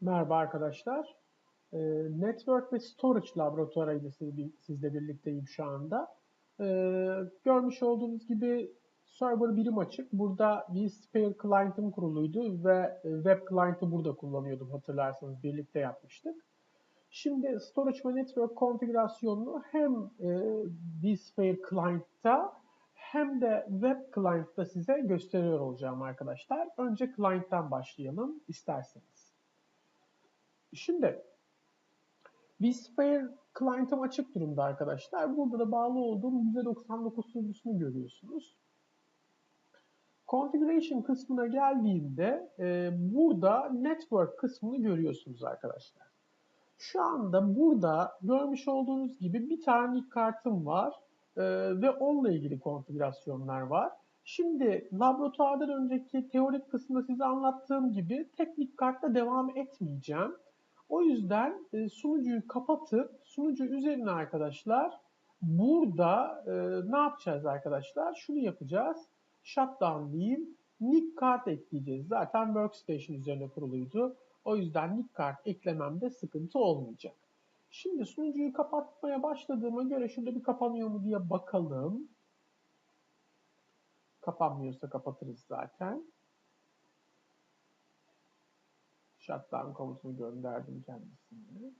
Merhaba arkadaşlar. Ee, Network ve Storage laboratuvarıyla sizle birlikteyim şu anda. Ee, görmüş olduğunuz gibi server birim açık. Burada spare client'ım kuruluydu ve e, web client'ı burada kullanıyordum hatırlarsanız birlikte yapmıştık. Şimdi storage ve network konfigürasyonunu hem e, vSphere client'ta hem de web client'ta size gösteriyor olacağım arkadaşlar. Önce client'tan başlayalım isterseniz. Şimdi vSphere client'ım açık durumda arkadaşlar. Burada da bağlı olduğum %99 sürücüsünü görüyorsunuz. Configuration kısmına geldiğimde e, burada network kısmını görüyorsunuz arkadaşlar. Şu anda burada görmüş olduğunuz gibi bir tane kartım var e, ve onunla ilgili konfigürasyonlar var. Şimdi laboratuvardan önceki teorik kısmında size anlattığım gibi teknik kartla devam etmeyeceğim. O yüzden e, sunucuyu kapatıp sunucu üzerine arkadaşlar burada e, ne yapacağız arkadaşlar? Şunu yapacağız. Shutdown diyeyim. Nick card ekleyeceğiz. Zaten workstation üzerine kuruluydu. O yüzden nick card eklememde sıkıntı olmayacak. Şimdi sunucuyu kapatmaya başladığıma göre şurada bir kapanıyor mu diye bakalım. Kapanmıyorsa kapatırız zaten. Shutdown komutunu gönderdim kendisine.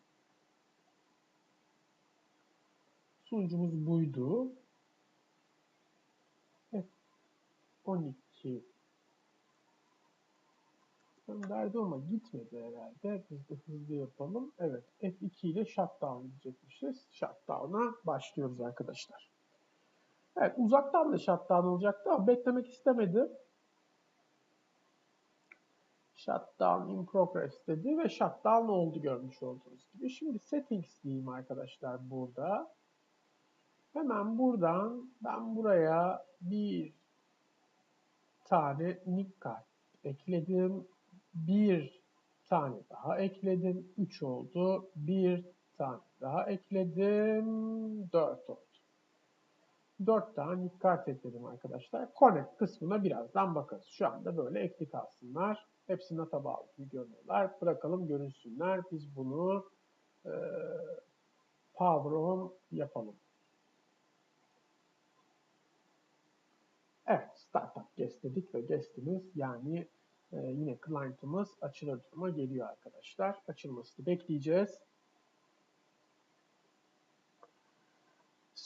Sunucumuz buydu. F12 gönderdi ama gitmedi herhalde. Biz de hızlı yapalım. Evet F2 ile shutdown diyecekmişiz. Shutdown'a başlıyoruz arkadaşlar. Evet uzaktan da shutdown olacaktı ama beklemek istemedim shutdown in progress dedi ve shutdown oldu görmüş olduğunuz gibi. Şimdi settings diyeyim arkadaşlar burada. Hemen buradan ben buraya bir tane nick card ekledim. Bir tane daha ekledim. 3 oldu. Bir tane daha ekledim. 4 oldu. 4 tane nick card ekledim arkadaşlar. Connect kısmına birazdan bakarız. Şu anda böyle ekli kalsınlar. Hepsi NAT'a bağlı görünüyorlar. Bırakalım görünsünler. Biz bunu e, power on yapalım. Evet, startup guest dedik ve guest'imiz yani e, yine client'ımız açılır duruma geliyor arkadaşlar. Açılmasını bekleyeceğiz.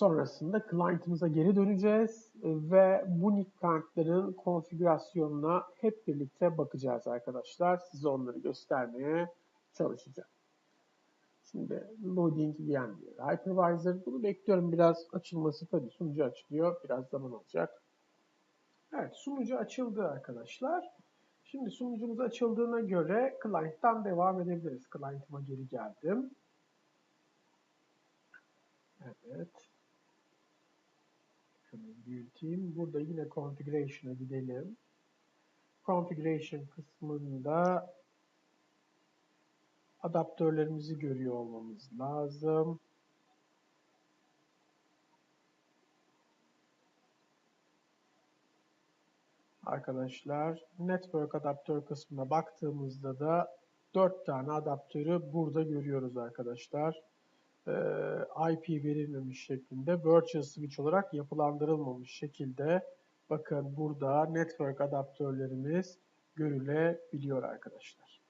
Sonrasında client'ımıza geri döneceğiz ve bu nick kartların konfigürasyonuna hep birlikte bakacağız arkadaşlar. Size onları göstermeye çalışacağım. Şimdi loading VMware hypervisor. Bunu bekliyorum biraz açılması tabii sunucu açılıyor. Biraz zaman alacak. Evet sunucu açıldı arkadaşlar. Şimdi sunucumuz açıldığına göre client'tan devam edebiliriz. Client'ıma geri geldim. Evet. Büyüteyim. Burada yine configuration'a gidelim. Configuration kısmında adaptörlerimizi görüyor olmamız lazım. Arkadaşlar network adaptör kısmına baktığımızda da 4 tane adaptörü burada görüyoruz arkadaşlar. E, IP verilmemiş şeklinde virtual switch olarak yapılandırılmamış şekilde bakın burada network adaptörlerimiz görülebiliyor arkadaşlar.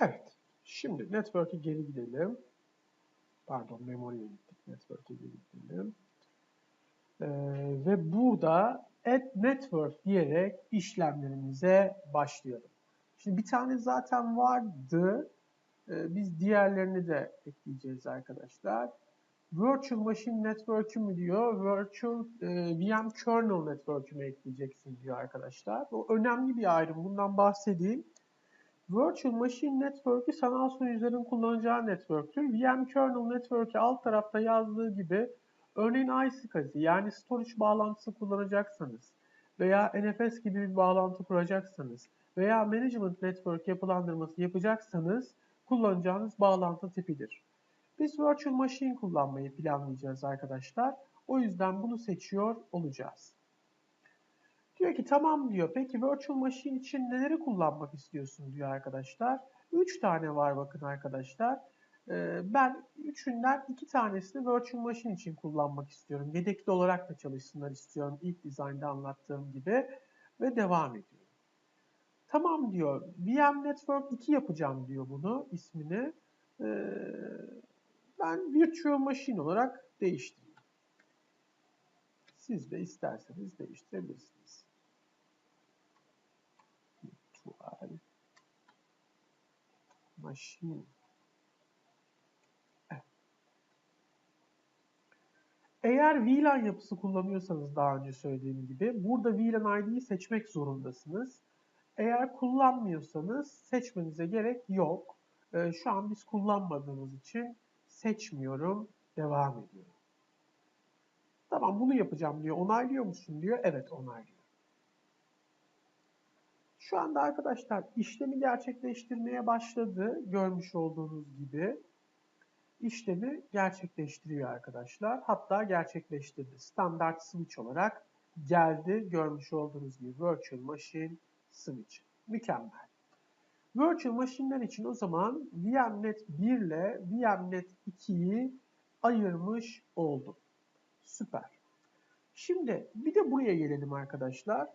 Evet. Şimdi network'e geri gidelim. Pardon memoriye gittik. Network'e geri gidelim. Ee, ve burada add network diyerek işlemlerimize başlayalım. Şimdi bir tane zaten vardı. Ee, biz diğerlerini de ekleyeceğiz arkadaşlar. Virtual Machine Network'ü mü diyor, Virtual e, VM Kernel Network'ü mü ekleyeceksin diyor arkadaşlar. O önemli bir ayrım. Bundan bahsedeyim. Virtual Machine Network'ü sanal sunucuların kullanacağı network'tür. VM Kernel Network'ü alt tarafta yazdığı gibi Örneğin iSCSI yani storage bağlantısı kullanacaksanız veya NFS gibi bir bağlantı kuracaksanız veya Management Network yapılandırması yapacaksanız kullanacağınız bağlantı tipidir. Biz Virtual Machine kullanmayı planlayacağız arkadaşlar. O yüzden bunu seçiyor olacağız. Diyor ki tamam diyor. Peki Virtual Machine için neleri kullanmak istiyorsun diyor arkadaşlar. 3 tane var bakın arkadaşlar. Ee, ben üçünden iki tanesini Virtual Machine için kullanmak istiyorum. Yedekli olarak da çalışsınlar istiyorum. İlk dizaynda anlattığım gibi. Ve devam ediyorum. Tamam diyor. VM Network 2 yapacağım diyor bunu ismini. Ee, ben Virtual Machine olarak değiştireyim. Siz de isterseniz değiştirebilirsiniz. Virtual Machine. Eğer VLAN yapısı kullanıyorsanız daha önce söylediğim gibi burada VLAN ID'yi seçmek zorundasınız. Eğer kullanmıyorsanız seçmenize gerek yok. Ee, şu an biz kullanmadığımız için seçmiyorum, devam ediyorum. Tamam bunu yapacağım diyor. Onaylıyor musun diyor. Evet onaylıyor. Şu anda arkadaşlar işlemi gerçekleştirmeye başladı. Görmüş olduğunuz gibi işlemi gerçekleştiriyor arkadaşlar. Hatta gerçekleştirdi. Standart switch olarak geldi. Görmüş olduğunuz gibi Virtual Machine Switch. Mükemmel. Virtual Machine'ler için o zaman VMnet 1 ile VMnet 2'yi ayırmış oldum. Süper. Şimdi bir de buraya gelelim arkadaşlar.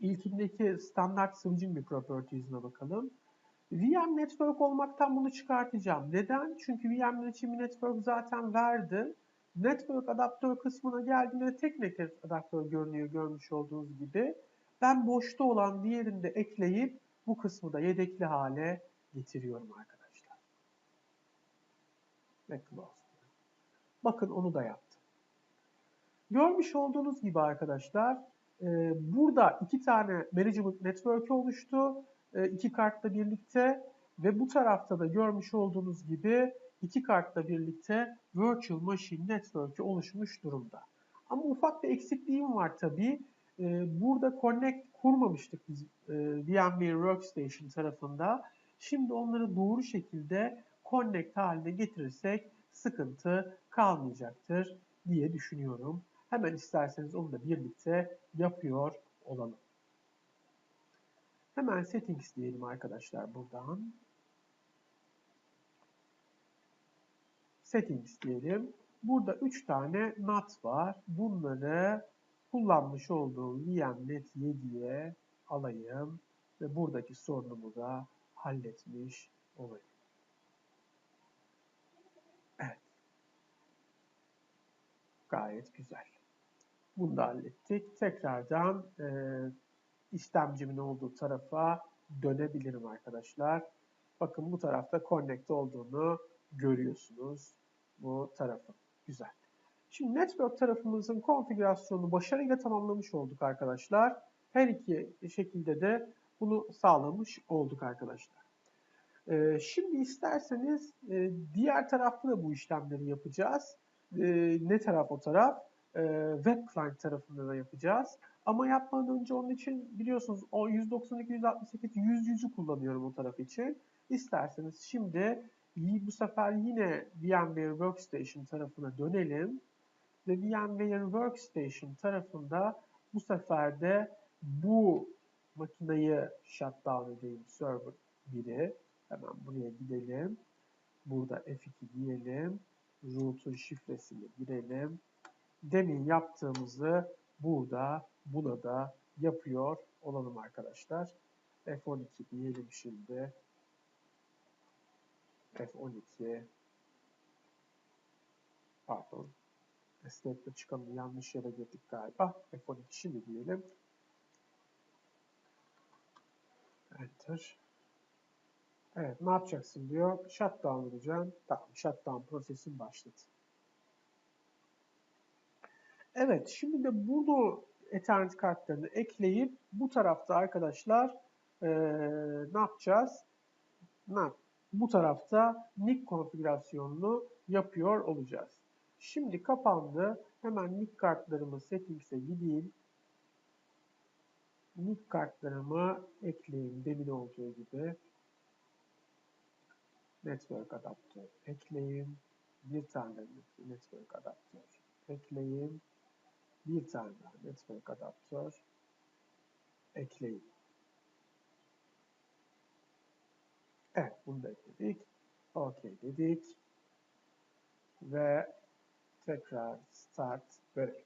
İlkindeki standart switching bir properties'ine bakalım. VM Network olmaktan bunu çıkartacağım. Neden? Çünkü VM için network zaten verdi. Network adaptör kısmına geldiğinde tek network adaptör görünüyor görmüş olduğunuz gibi. Ben boşta olan diğerini de ekleyip bu kısmı da yedekli hale getiriyorum arkadaşlar. Bakın onu da yaptım. Görmüş olduğunuz gibi arkadaşlar e, burada iki tane management network oluştu. E, iki kartla birlikte ve bu tarafta da görmüş olduğunuz gibi iki kartla birlikte Virtual Machine Network'ü oluşmuş durumda. Ama ufak bir eksikliğim var tabii. E, burada Connect kurmamıştık biz VMware Workstation tarafında. Şimdi onları doğru şekilde Connect haline getirirsek sıkıntı kalmayacaktır diye düşünüyorum. Hemen isterseniz onu da birlikte yapıyor olalım. Hemen settings diyelim arkadaşlar buradan. Settings diyelim. Burada 3 tane NAT var. Bunları kullanmış olduğum VMnet 7'ye alayım ve buradaki sorunumu da halletmiş olayım. Evet. Gayet güzel. Bunu da hallettik. Tekrardan e, istemcimin olduğu tarafa dönebilirim arkadaşlar. Bakın bu tarafta connect olduğunu görüyorsunuz. Bu tarafı. Güzel. Şimdi network tarafımızın konfigürasyonunu başarıyla tamamlamış olduk arkadaşlar. Her iki şekilde de bunu sağlamış olduk arkadaşlar. Ee, şimdi isterseniz e, diğer tarafta da bu işlemleri yapacağız. Ee, ne taraf o taraf? Ee, web client tarafında da yapacağız. Ama yapmadan önce onun için biliyorsunuz o 192, 168, 100, 100'ü kullanıyorum o taraf için. İsterseniz şimdi bu sefer yine VMware Workstation tarafına dönelim. Ve VMware Workstation tarafında bu sefer de bu makineyi shutdown edeyim server 1'i. Hemen buraya gidelim. Burada F2 diyelim. Root'un şifresini girelim. Demin yaptığımızı burada buna da yapıyor olalım arkadaşlar. F12 diyelim şimdi. F12 pardon Esnekle çıkalım. Yanlış yere girdik galiba. F12 şimdi diyelim. Enter. Evet ne yapacaksın diyor. Shutdown edeceğim. Tamam shutdown prosesin başladı. Evet şimdi de bunu Ethernet kartlarını ekleyip bu tarafta arkadaşlar ee, ne yapacağız? Ne Bu tarafta NIC konfigürasyonunu yapıyor olacağız. Şimdi kapandı. Hemen NIC kartlarımı settings'e gideyim. NIC kartlarımı ekleyeyim demin olduğu gibi. network adaptör ekleyin. Bir tane network adaptör ekleyin. Bir tane daha network adaptör ekleyin. Evet, bunu da ekledik. OK dedik. Ve tekrar start verelim.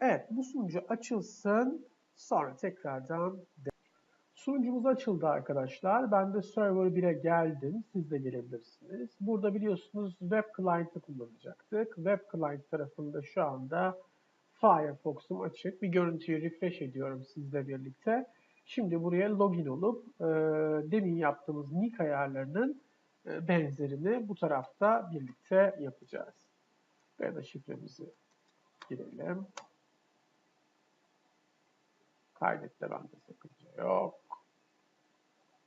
Evet, bu sunucu açılsın. Sonra tekrardan Sunucumuz açıldı arkadaşlar. Ben de Server 1'e geldim. Siz de gelebilirsiniz. Burada biliyorsunuz Web Client'ı kullanacaktık. Web Client tarafında şu anda Firefox'um açık. Bir görüntüyü refresh ediyorum sizle birlikte. Şimdi buraya login olup e, demin yaptığımız nick ayarlarının e, benzerini bu tarafta birlikte yapacağız. Ve da şifremizi girelim. Kaydette bende sakınca yok.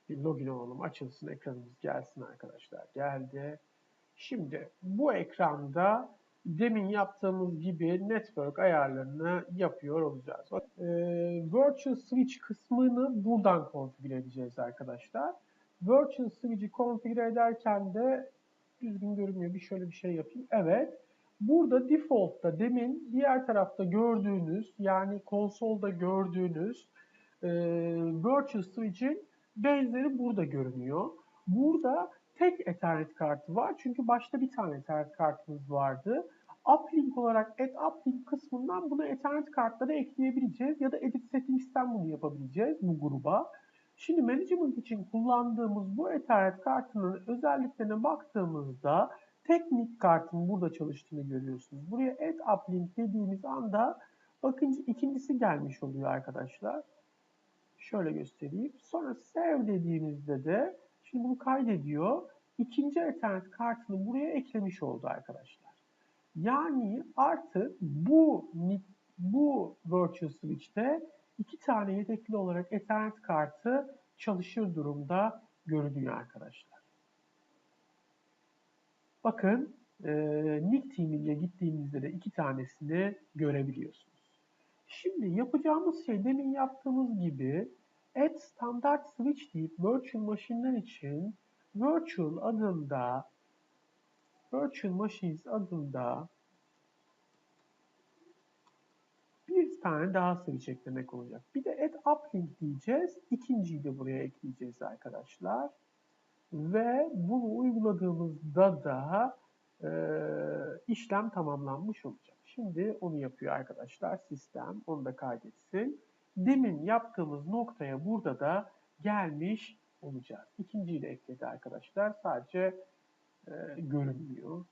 Bir login olalım, açılsın, ekranımız gelsin arkadaşlar. Geldi. Şimdi bu ekranda demin yaptığımız gibi network ayarlarını yapıyor olacağız. Ee, Virtual Switch kısmını buradan konfigüre edeceğiz arkadaşlar. Virtual Switch'i konfigüre ederken de düzgün görünmüyor. Bir şöyle bir şey yapayım. Evet. Burada default'ta demin diğer tarafta gördüğünüz yani konsolda gördüğünüz e, Virtual Switch'in benzeri burada görünüyor. Burada tek Ethernet kartı var. Çünkü başta bir tane Ethernet kartımız vardı. Uplink olarak Add Uplink kısmından bunu Ethernet kartları ekleyebileceğiz ya da Edit Settings'ten bunu yapabileceğiz bu gruba. Şimdi management için kullandığımız bu Ethernet kartının özelliklerine baktığımızda teknik kartın burada çalıştığını görüyorsunuz. Buraya Add Uplink dediğimiz anda bakın ikincisi gelmiş oluyor arkadaşlar. Şöyle göstereyim. Sonra Save dediğimizde de şimdi bunu kaydediyor. İkinci Ethernet kartını buraya eklemiş oldu arkadaşlar. Yani artık bu bu Virtual Switch'te iki tane yedekli olarak Ethernet kartı çalışır durumda görünüyor arkadaşlar. Bakın e, Nick Team'e gittiğimizde de iki tanesini görebiliyorsunuz. Şimdi yapacağımız şey demin yaptığımız gibi add standart switch deyip virtual machine'ler için virtual adında virtual machines adında bir tane daha switch eklemek olacak. Bir de add uplink diyeceğiz. İkinciyi de buraya ekleyeceğiz arkadaşlar. Ve bunu uyguladığımızda da e, işlem tamamlanmış olacak. Şimdi onu yapıyor arkadaşlar sistem. Onu da kaydetsin. Demin yaptığımız noktaya burada da gelmiş olacağız. İkinciyi de ekledi arkadaşlar. Sadece e, görünmüyor.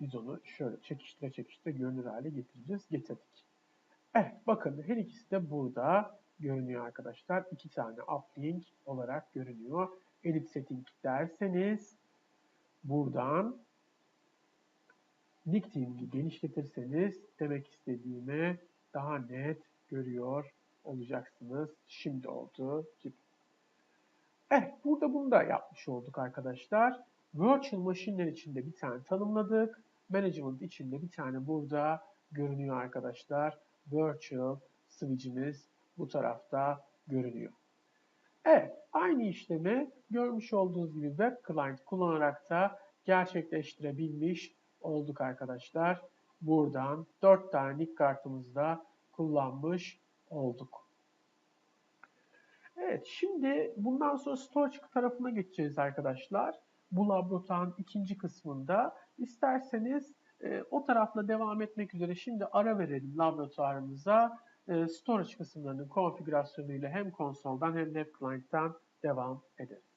Biz onu şöyle çekiştire çekiştire görünür hale getireceğiz. Getirdik. Evet bakın her ikisi de burada görünüyor arkadaşlar. İki tane uplink olarak görünüyor. Edit setting derseniz buradan diktiğimi genişletirseniz demek istediğimi daha net görüyor olacaksınız. Şimdi oldu gibi. Evet, burada bunu da yapmış olduk arkadaşlar. Virtual Machine'ler içinde bir tane tanımladık. Management içinde bir tane burada görünüyor arkadaşlar. Virtual Switch'imiz bu tarafta görünüyor. Evet, aynı işlemi görmüş olduğunuz gibi Web Client kullanarak da gerçekleştirebilmiş olduk arkadaşlar. Buradan 4 tane nick kartımızda kullanmış olduk. Evet, şimdi bundan sonra storage tarafına geçeceğiz arkadaşlar. Bu laboratuvarın ikinci kısmında. İsterseniz e, o tarafla devam etmek üzere şimdi ara verelim laboratuvarımıza. E, storage kısımlarının konfigürasyonuyla hem konsoldan hem de client'tan devam edelim.